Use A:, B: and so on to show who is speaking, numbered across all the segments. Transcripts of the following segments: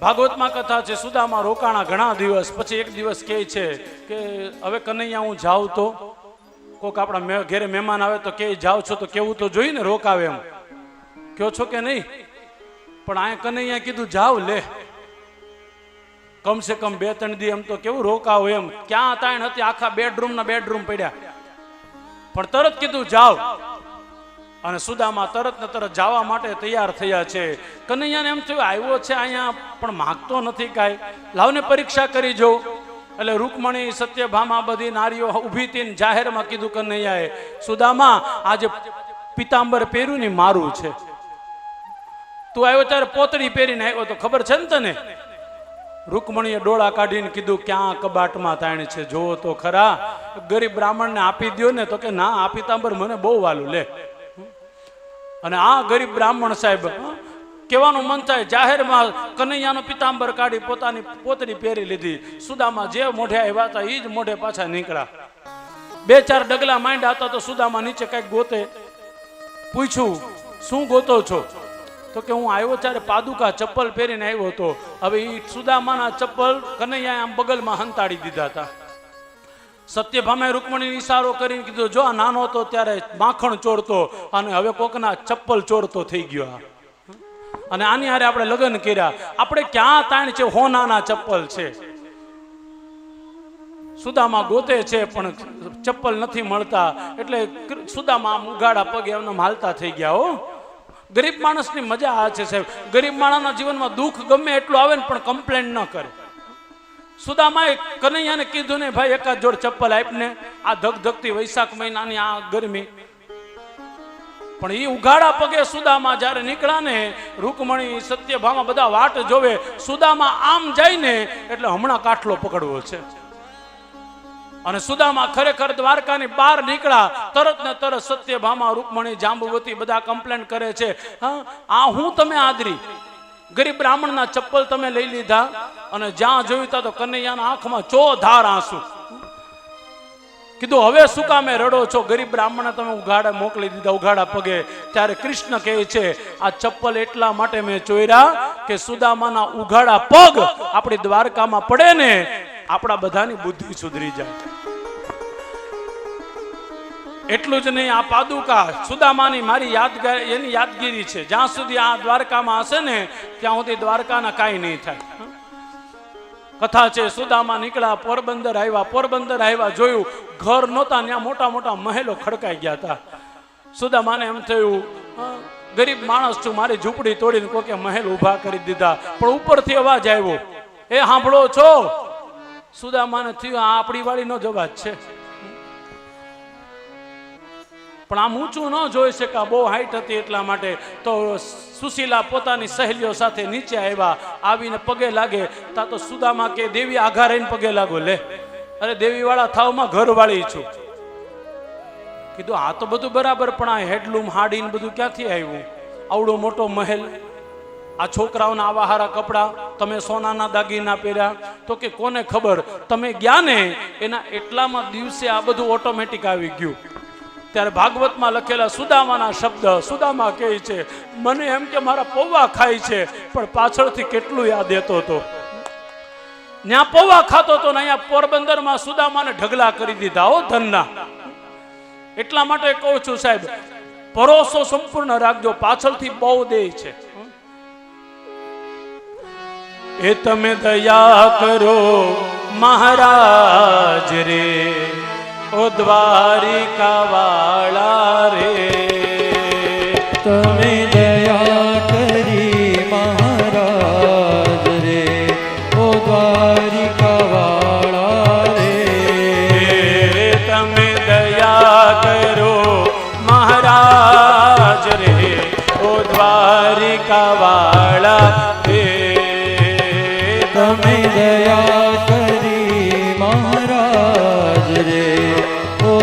A: ભાગવતમાં કથા છે, સુદામાં રોકાણા ઘણા દિવસ, પછી એક દિવસ કહે છે કે, હવે કનૈયા, હું જાઉં તો? કોક આપણા ઘેરે મહેમાન આવે તો કે જાવ છો તો કેવું તો જોઈ ને રોકાવે એમ. કયો છો કે નહીં? પણ આ કનૈયા કીધું જાવ લે. કમસે કમ બે ત્રણ દી એમ તો કેવું રોકાવ એમ. ક્યાં તાણ હતી આખા બેડરૂમ ના બેડરૂમ પડ્યા. પણ તરત કીધું જાવ અને સુદામાં તરત ને તરત જવા માટે તૈયાર થયા છે. કનૈયાને એમ થયું, આવ્યો છે અહીંયા, પણ માગતો નથી કાંઈ. લાવને પરીક્ષા કરી જો એટલે રૂકમણી, સત્યભામા બધી નારીઓ ઊભી થઈને જાહેરમાં કીધું કનૈયાએ, સુદામા, આજે પિતાંબર પહેર્યું ને મારું છે. તું આવ્યો ત્યારે પોતળી પહેરીને આવ્યો તો ખબર છે ને તને? રૂકમણીએ ડોળા કાઢીને કીધું, ક્યાં કબાટમાં તાણ છે? જોવો તો ખરા. ગરીબ બ્રાહ્મણને આપી દો ને તો કે ના, આ પિતાંબર મને બહુ વાલું. લે. અને આ ગરીબ બ્રાહ્મણ સાહેબ કહેવાનું મન થાય, જાહેરમાં કનૈયાનો પિતાંબર કાઢી પોતાની પોતરી પહેરી લીધી. સુદામાં જે મોઢે આવ્યા હતા એ જ મોઢે પાછા નીકળ્યા. બે ચાર ડગલા માંડ્યા હતા, તો સુદામાં નીચે કંઈક ગોતે. પૂછ્યું, શું ગોતો છો? તો કે, હું આવ્યો ત્યારે પાદુકા ચપ્પલ પહેરીને આવ્યો હતો. હવે એ સુદામાના ચપ્પલ કનૈયાએ આમ બગલમાં હંતાડી દીધા હતા. સત્યભામે રૂકમણી ઈશારો કરીને કીધું, જો આ નાનો હતો ત્યારે માખણ ચોરતો અને હવે કોકના ચપ્પલ ચોરતો થઈ ગયો અને આની હારે આપણે લગ્ન કર્યા. આપણે ક્યાં તાણ છે? હો નાના ચપ્પલ છે. સુદામા ગોતે છે, પણ ચપ્પલ નથી મળતા. એટલે સુદામા ઉગાડા પગે એમને હાલતા થઈ ગયા, હો. ગરીબ માણસની મજા આ છે, સાહેબ. ગરીબ માણસના જીવનમાં દુઃખ ગમે એટલું આવે ને, પણ કમ્પ્લેન ન કરે. સુદામાએ કનૈયાને કીધું ને, ભાઈ, એકાદ જોડ ચપ્પલ આપને. આ ધગધગતી વૈશાખ મહિનાની આ ગરમી. પણ એ ઉઘાડા પગે સુદામા જ્યારે નીકળ્યા ને, રૂકમણી, સત્યભામા બધા વાટ જોવે, સુદામા આમ જાય ને એટલે હમણાં કાટલો પકડવો છે. અને સુદામા ખરેખર દ્વારકાની બહાર નીકળ્યા, તરત ને તરત સત્યભામા, રૂકમણી, જાંબુવતી બધા કમ્પ્લેન કરે છે, હા, આ હું તમે આદરી? ગરીબ બ્રાહ્મણના ચપ્પલ તમે લઈ લીધા અને જ્યાં જોયું ત્યાં તો કનૈયાના આંખમાં ચો ધાર આંસુ. કીધું, હવે શું કામે રડો છો? ગરીબ બ્રાહ્મણને તમે ઉઘાડા મોકલી દીધા, ઉઘાડા પગે. ત્યારે કૃષ્ણ કહે છે, આ ચપ્પલ એટલા માટે મેં ચોર્યા કે સુદામાના ઉઘાડા પગ આપણી દ્વારકામાં પડે ને આપણા બધાની બુદ્ધિ સુધરી જાય. એટલું જ નહીં આ પાદુકા સુદામાની મારી યાદગાર એની યાદગીરી છે. જ્યાં સુધી આ દ્વારકામાં હશે ને ત્યાં સુધી દ્વારકાના કાંઈ નહીં થાય. કથા છે સુદામા નીકળ્યા પોરબંદર આવ્યા પોરબંદર આવ્યા જોયું ઘર નહોતા ત્યાં મોટા મોટા મહેલો ખડકાઈ ગયા હતા. સુદામાને એમ થયું "હા, ગરીબ માણસ છું મારી ઝૂંપડી તોડીને કોકે મહેલ ઊભા કરી દીધા. પણ ઉપરથી અવાજ આવ્યો એ સાંભળો છો? સુદામાને થયું આ આપણી વાળીનો જ અવાજ છે. પણ આમ ઊંચું ન જોઈ શકા, બહુ હાઈટ હતી એટલા માટે. તો સુશીલા પોતાની સહેલીઓ સાથે નીચે આવ્યા, આવીને પગે લાગે. તા તો સુદામા કે, દેવી, આઘા રહીને પગે લાગો, લે. અરે, દેવીવાળા, થાવમાં ઘરવાળી છું. કીધું આ તો બધું બરાબર, પણ આ હેડલૂમ હાડીને બધું ક્યાંથી આવ્યું? આવડો મોટો મહેલ, આ છોકરાઓના આવા હારા કપડાં, તમે સોનાના દાગીના પહેર્યા. તો કે, કોને ખબર, તમે ગયા ને, એના એટલામાં દિવસે આ બધું ઓટોમેટિક આવી ગયું. ત્યારે ભાગવતમાં લખેલા સુદામાના શબ્દ, સુદામા કહે છે, મને એમ કે મારા પૌવા ખાય છે, પણ પાછળથી કેટલું યાદ દેતો હતો. ત્યાં પૌવા ખાતો હતો ને અહીંયા પોરબંદરમાં સુદામાને ઢગલા કરી દીધા, હો ધનના. એટલા માટે કહું છું સાહેબ, ભરોસો સંપૂર્ણ રાખજો, પાછળથી બહુ દે છે. એ તમે દયા કરો, મહારાજ રે. ઓ દ્વારિકા વાળા રે.
B: તમે દયા કરી મહારાજ રે. ઓ દ્વારિકા વાળા રે.
A: તમે દયા કરો મહારાજ રે. ઓ દ્વારિકા વાળા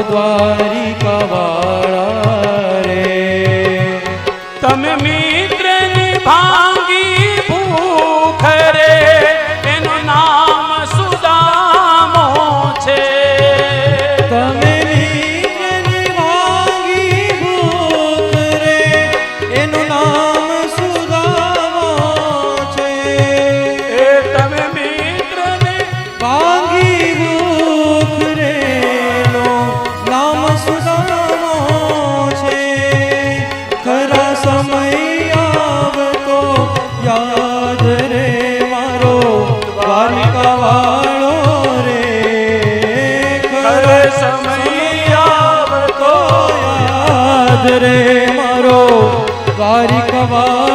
B: દ્વારિકા વાળા રે.
A: તમે મિત્રની ભાંગી વારી કવા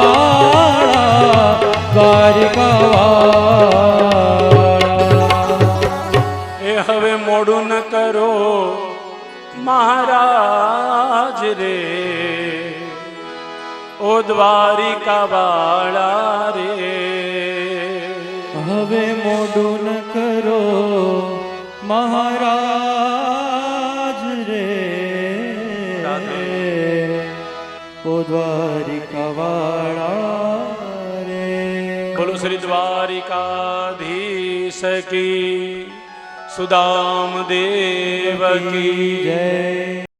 A: ઓ દ્વારિકા વાળા રે.
B: હવે મોડું ન કરો મહારાજ રે. ઓ દ્વારિકા વાળા રે.
A: બોલો શ્રી દ્વારિકાધીશ કી સુદામ દેવ કી.
B: જય